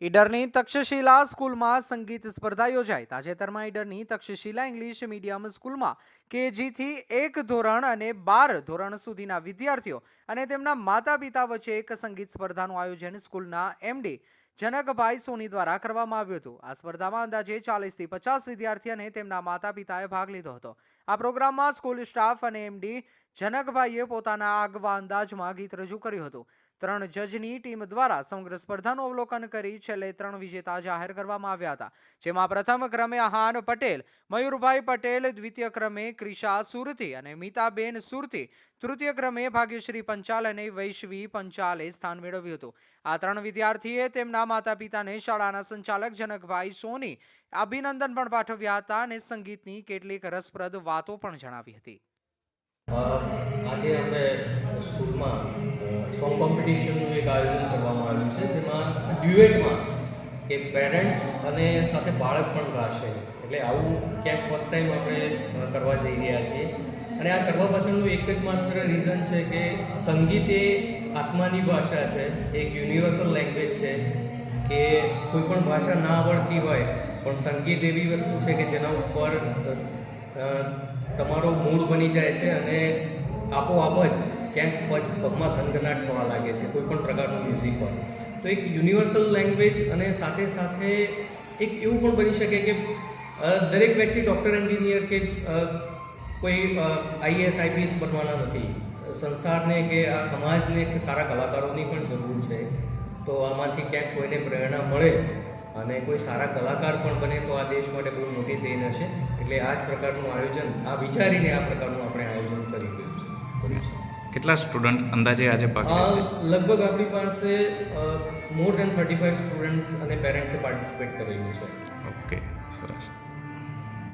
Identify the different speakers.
Speaker 1: ઈડરની તક્ષશિલા સ્કૂલમાં સંગીત સ્પર્ધા યોજાઈ. તાજેતરમાં ઈડરની તક્ષશિલા ઇંગ્લિશ મીડિયમ સ્કૂલમાં કેજીથી એક ધોરણ અને બાર ધોરણ સુધીના વિદ્યાર્થીઓ અને તેમના માતા પિતા વચ્ચે એક સંગીત સ્પર્ધાનું આયોજન સ્કૂલના એમડી જનકભાઈ સોની દ્વારા કરવામાં આવ્યું હતું. આ સ્પર્ધામાં અંદાજે ચાલીસથી પચાસ વિદ્યાર્થી અને તેમના માતા પિતાએ ભાગ લીધો હતો. આ પ્રોગ્રામમાં સ્કૂલ સ્ટાફ અને એમડી જનકભાઈએ પોતાના આગવા અંદાજમાં ગીત રજૂ કર્યું હતું. ત્રણ જજની ટીમ દ્વારા સમગ્ર સ્પર્ધાનું અવલોકન કરી છેલ્લે ત્રણ વિજેતા જાહેર કરવામાં આવ્યા હતા. જેમાં પ્રથમ ક્રમે આહાન પટેલ, મયુરભાઈ પટેલ, દ્વિતીય ક્રમે ક્રિશા સુરતી અને મીતાબેન સુરતી તૃતીય ક્રમે ભાગ્યશ્રી પંચાલ અને વૈશ્વી પંચાલે સ્થાન મેળવ્યું હતું. આ ત્રણ વિદ્યાર્થીએ તેમના માતા પિતાને શાળાના સંચાલક જનકભાઈ સોની અભિનંદન પણ પાઠવ્યા હતા અને સંગીતની કેટલીક રસપ્રદ વાતો પણ જણાવી હતી.
Speaker 2: આજે આપણે સ્કૂલમાં સોંગ કોમ્પિટિશનનું એક આયોજન કરવામાં આવ્યું છે, જેમાં ડ્યુએટમાં કે પેરેન્ટ્સ અને સાથે બાળક પણ ગાશે એટલે આવું ક્યાંક ફર્સ્ટ ટાઈમ આપણે કરવા જઈ રહ્યા છીએ. અને આ કરવા પાછળનું એક જ માત્ર રીઝન છે કે સંગીત એ આત્માની ભાષા છે, એક યુનિવર્સલ લેંગ્વેજ છે, કે કોઈ પણ ભાષા ના આવડતી હોય, પણ સંગીત એવી વસ્તુ છે કે જેના ઉપર તમારો મૂળ બની જાય છે અને આપોઆપ જ ક્યાંક પગ પગમાં ધનગનાટ થવા લાગે છે, કોઈ પણ પ્રકારનું મ્યુઝિક હોય. તો એક યુનિવર્સલ લેંગ્વેજ અને સાથે સાથે એક એવું પણ બની શકે કે દરેક વ્યક્તિ ડૉક્ટર એન્જિનિયર કે કોઈ આઈએસ આઈપીએસ બનવાના નથી. સંસારને કે આ સમાજને કે સારા કલાકારોની પણ જરૂર છે. તો આમાંથી ક્યાંક કોઈને પ્રેરણા મળે અને કોઈ સારા કલાકાર પણ બને તો આ દેશ માટે બહુ મોટી દેન હશે. એટલે આ જ પ્રકારનું આયોજન, આ વિચારીને આ પ્રકારનું આપણે આયોજન કરી રહ્યું છે. કર્યું છે
Speaker 3: કેટલા સ્ટુડન્ટ અંદાજે આજે ભાગ લેશે?
Speaker 2: લગભગ આપણી પાસે more than thirty five students અને પેરેન્ટ્સે પાર્ટિસિપેટ કરેલું છે.
Speaker 3: ઓકે સરસ.